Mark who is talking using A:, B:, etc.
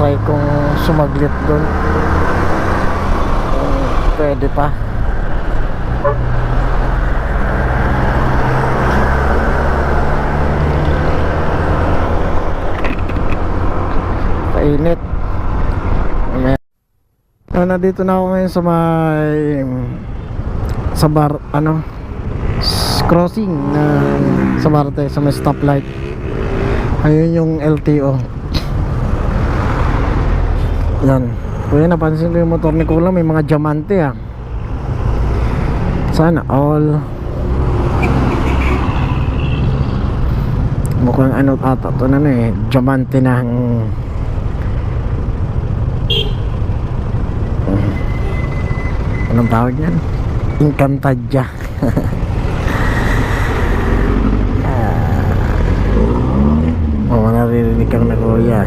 A: try kong sumaglit doon. Kung pwede pa. Painit. May... Ah, nandito na ako ngayon sa may sa bar ano crossing na sa Marte sa may stoplight. Ayun yung LTO yan. Kuya napansin ko yung motor ni Kula may mga diamante ha sana all. Mukhang ano ata to ano na ano, eh diamante ng anong tawag yan? Encantadja ah. oh, naririnig kang na kuya.